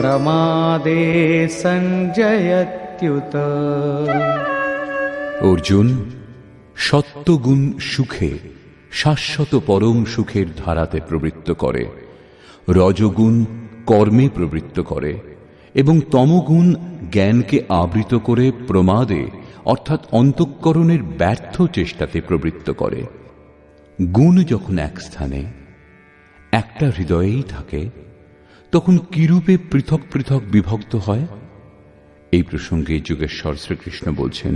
प्रमादे सञ्जयत्युत অর্জুন সত্যগুণ সুখে শাশ্বত পরম সুখের ধারাতে প্রবৃত্ত করে রজগুণ কর্মে প্রবৃত্ত করে এবং তমগুণ জ্ঞানকে আবৃত করে প্রমাদে অর্থাৎ অন্তঃকরণের ব্যর্থ চেষ্টাতে প্রবৃত্ত করে গুণ যখন এক স্থানে একটা হৃদয়েই থাকে তখন কিরূপে পৃথক পৃথক বিভক্ত হয় এই প্রসঙ্গে যুগেশ্বর শ্রীকৃষ্ণ বলছেন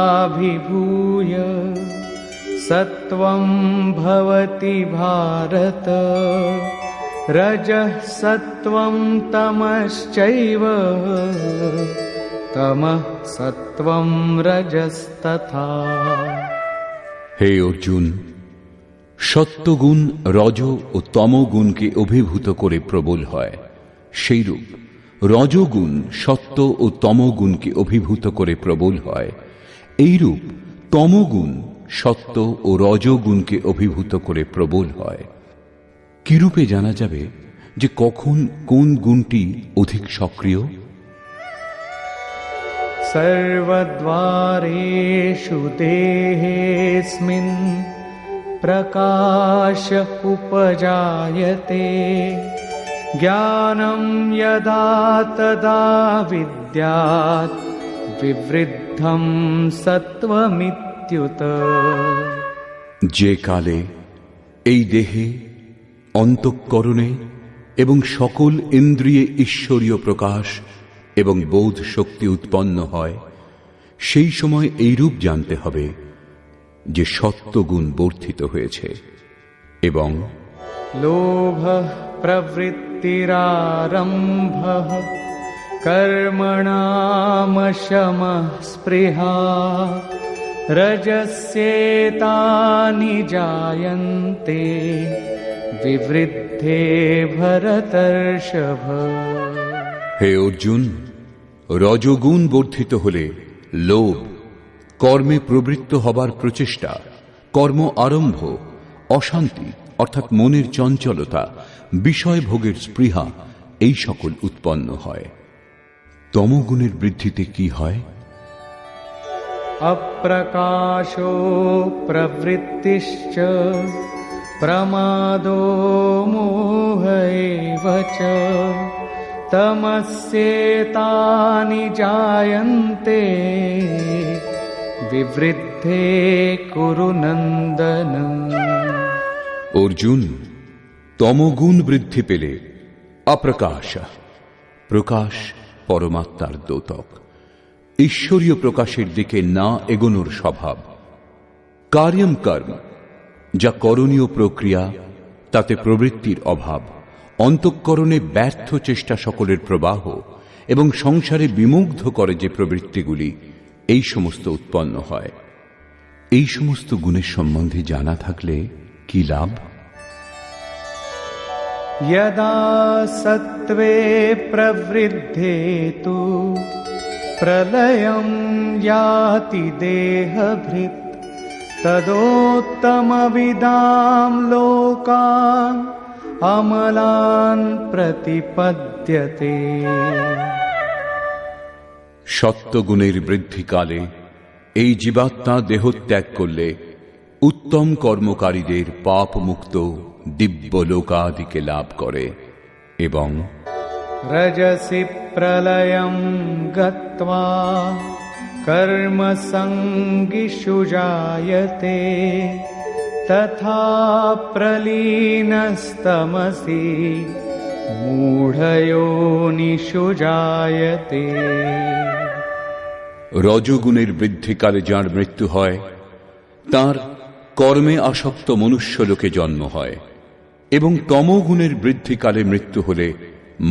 रजस्तमश्चाभिभूय सत्वं भवति भारत रजः सत्वं तमश्चैव तमः सत्वं रजस्तथा হে অর্জুন, সত্যগুণ রজ ও তমগুণকে অভিভূত করে প্রবল হয়। সেইরূপ রজগুণ সত্য ও তমগুণকে অভিভূত করে প্রবল হয়। এইরূপ তমগুণ সত্য ও রজগুণকে অভিভূত করে প্রবল হয়। কিরূপে জানা যাবে যে কখন কোন গুণটি অধিক সক্রিয়? सर्वद्वारेषु देहेऽस्मिन् प्रकाश उपजायते ज्ञानं यदा तदा विद्यात् विवृद्धं सत्त्वमित्युत যে কালে এই দেহে অন্তঃকরণে এবং সকল ইন্দ্রিয়ে ঈশ্বরীয় প্রকাশ এবং বোধ শক্তি উৎপন্ন হয়, সেই সময় এই রূপ জানতে হবে যে সত্যগুণ বর্ধিত হয়েছে এবং লোভ প্রবৃত্তিরারম্ভ কর্মণামশম স্পৃহা রজস্যেতানি জায়ন্তে বিবৃদ্ধে ভরতর্ষভ। হে অর্জুন, রজগুণ বর্ধিত হলে লোভ, কর্মে প্রবৃত্ত হবার প্রচেষ্টা, কর্ম আরম্ভ, অশান্তি, অর্থাৎ মনের চঞ্চলতা, বিষয় ভোগের স্পৃহা, এই সকল উৎপন্ন হয়। তমগুণের বৃদ্ধিতে কি হয়? অপ্রকাশ প্রবৃত্তিশ্চ, প্রমাদ মোহ तमस्येतानि जायन्ते विवृद्धे कुरु नन्दन অর্জুন তমগুণ বৃদ্ধি পেলে অপ্রকাশ প্রকাশ পরমাত্মার দ্যোতক ঈশ্বরীয় প্রকাশের দিকে না এগোনোর স্বভাব কার্যম কর্ম যা করণীয় প্রক্রিয়া তাতে প্রবৃত্তির অভাব অন্তঃকরণে ব্যর্থ চেষ্টা সকলের প্রবাহ এবং সংসারে বিমুগ্ধ করে যে প্রবৃত্তিগুলি এই সমস্ত উৎপন্ন হয় এই সমস্ত গুণের সম্বন্ধে জানা থাকলে কি লাভ यदा सत्त्वे प्रवृद्धे तु प्रलयं याति देहभृत् तदोत्तमविदां लोकान् अमलान् प्रतिपद्यते সত্যগুণের বৃদ্ধিকালে এই জীবাত্মা দেহত্যাগ করলে উত্তম কর্মকারীদের পাপ মুক্ত দিব্য লোকাদিকে লাভ করে এবং रजसि प्रलयं गत्वा कर्मसङ्गिषु जायते तथा प्रलीनस्तमसि मूढयोनिषु जायते রজগুণের বৃদ্ধিকালে যার মৃত্যু হয় তার কর্মে আসক্ত মনুষ্য লোকে জন্ম হয় এবং তমগুণের বৃদ্ধিকালে মৃত্যু হলে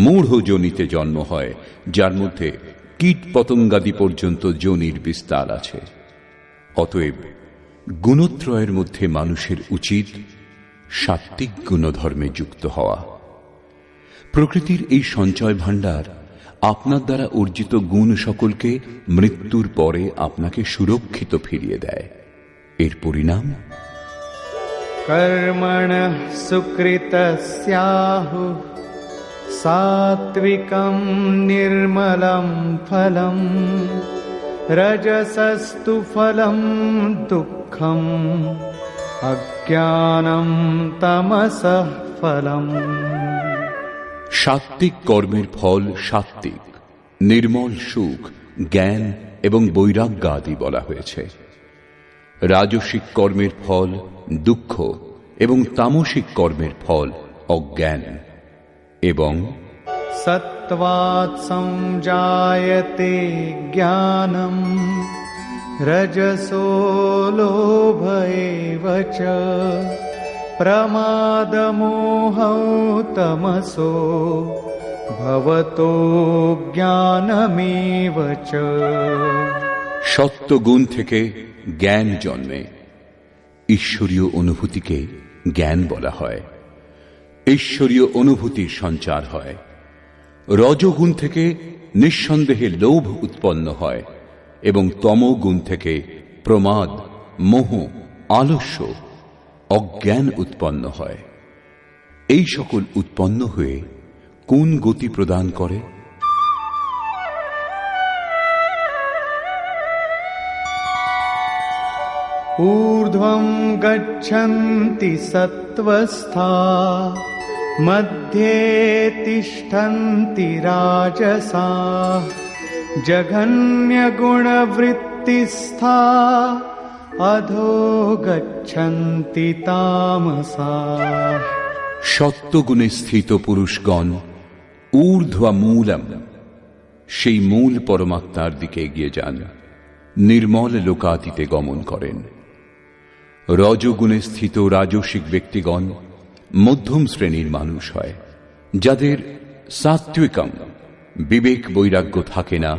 মূঢ় যোনিতে জন্ম হয় যার মধ্যে কীট পতঙ্গাদি পর্যন্ত যোনির বিস্তার আছে অতএব গুণত্রয়ের মধ্যে মানুষের উচিত সাত্বিক গুণধর্মে যুক্ত হওয়া। প্রকৃতির এই সঞ্চয় ভাণ্ডার আপনার দ্বারা অর্জিত গুণ সকলকে মৃত্যুর পরে আপনাকে সুরক্ষিত ফিরিয়ে দেয়। এর পরিণাম? কর্মণ সুকৃত সাত্বিকম নির্মলম ফলম, রজসস্তু ফলম দুঃখ। दुःखम् अज्ञानं तमसः फलम् সাত্ত্বিক কর্মের ফল সাত্ত্বিক নির্মল সুখ জ্ঞান এবং বৈরাগ্য আদি বলা হয়েছে রাজসিক কর্মের ফল দুঃখ এবং তামসিক কর্মের ফল অজ্ঞান এবং सत्त्वात् संजायते ज्ञानम् रजसो लोभ एव च प्रमादमोहौ तमसो भवतो ज्ञानमेव च সত্য গুণ থেকে জ্ঞান জন্মে ঈশ্বরীয় অনুভূতিকে জ্ঞান বলা হয় ঈশ্বরীয় অনুভূতির সঞ্চার হয় রজগুণ থেকে নিঃসন্দেহে লোভ উৎপন্ন হয় এবং তমগুণ থেকে প্রমাদ মোহ আলস্য অজ্ঞান উৎপন্ন হয় এই সকল উৎপন্ন হয়ে কোন গতি প্রদান করে ऊर्ध्वं गच्छन्ति सत्त्वस्था मध्ये तिष्ठन्ति राजसा जघन्यगुणवृत्तिस्था अधो गच्छन्ति तामसा সত্যগুণে স্থিত পুরুষগণ ঊর্ধ্বা মূলম সেই মূল পরমাত্মার দিকে এগিয়ে যান নির্মল লোকাতীতে গমন করেন রজগুণে স্থিত রাজসিক ব্যক্তিগণ মধ্যম শ্রেণীর মানুষ হয় যাদের সাত্বিকম বিবেক বৈরাগ্য থাকে না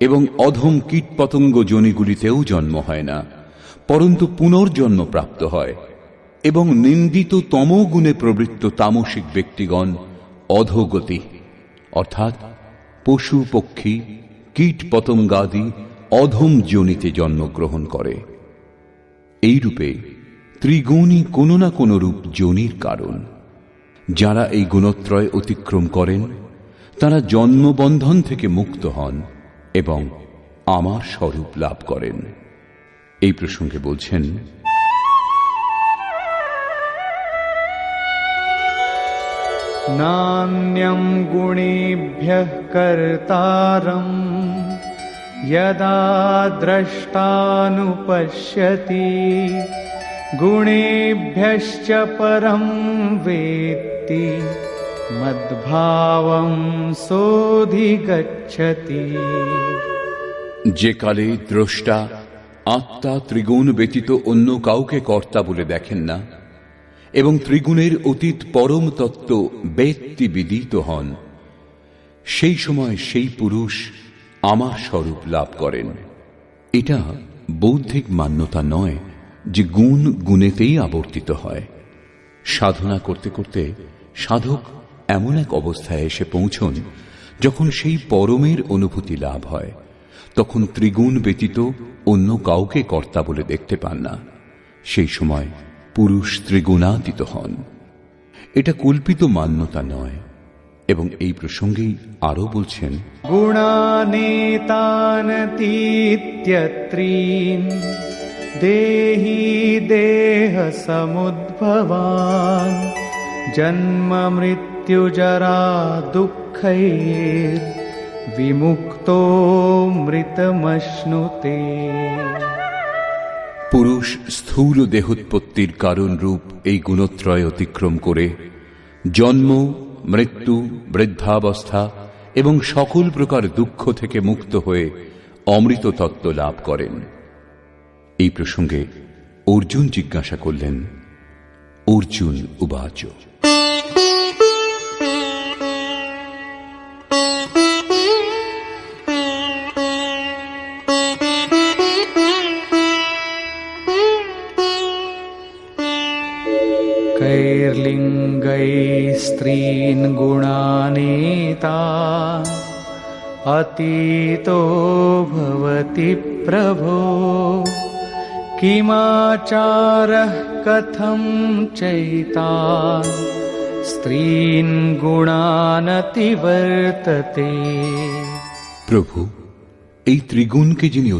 এবং অধম কীটপতঙ্গ জনিগুলিতেও জন্ম হয় না, পরন্তু পুনর্জন্ম প্রাপ্ত হয় এবং নিন্দিত তমগুণে প্রবৃত্ত তামসিক ব্যক্তিগণ অধোগতি, অর্থাৎ পশু, পক্ষী কীট পতঙ্গাদি অধম যোনিতে জন্মগ্রহণ করে। এই রূপে ত্রিগুণই কোনো না কোনো রূপ যোনির কারণ। যারা এই গুণত্রয় অতিক্রম করেন তারা জন্মবন্ধন থেকে মুক্ত হন এবং আমার স্বরূপ লাভ করেন এই প্রসঙ্গে বলছেন नान्यं गुणेभ्यः कर्तारम् यदा द्रष्टानुपश्यति गुणेभ्यश्च परं वेत्ति মদ্ভাবং সোধি গচ্ছতি যে কালে দ্রষ্টা আত্মা ত্রিগুণ ব্যতীত অন্য কাউকে কর্তা বলে দেখেন না, এবং ত্রিগুণের অতীত পরম তত্ত্ব ব্যক্তি বিদিত হন, সেই সময় সেই পুরুষ আমার স্বরূপ লাভ করেন। এটা বৌদ্ধিক মান্যতা নয় যে গুণ গুণেতেই আবর্তিত হয়। সাধনা করতে করতে সাধক এমন এক অবস্থায় এসে পৌঁছন, যখন সেই পরমের অনুভূতি লাভ হয়। তখন ত্রিগুণ ব্যতীত অন্য কাউকে কর্তা বলে দেখতে পান না। সেই সময় পুরুষ ত্রিগুণাতীত হন। এটা কল্পিত মান্যতা নয়, এবং এই প্রসঙ্গেই আরও বলছেন গুণানেতানতীত্যত্রীন দেহি দেহ সমুদ্ভবান জন্ম মৃত मृत्युजरा दुःखैर्विमुक्तो मृतमश्नुते পুরুষ স্থূল দেহোৎপত্তির কারণ রূপ এই গুণত্রয় অতিক্রম করে জন্ম মৃত্যু বৃদ্ধাবস্থা এবং সকল প্রকার দুঃখ থেকে মুক্ত হয়ে অমৃত তত্ত্ব লাভ করেন এই প্রসঙ্গে অর্জুন জিজ্ঞাসা করলেন অর্জুন উবাচ स्त्रीन् गुणानेता अतीतो भवति प्रभो किमाचारः कथं चैतान् स्त्रीन् गुणानतिवर्तते প্রভু এই ত্রিগুণকে যিনি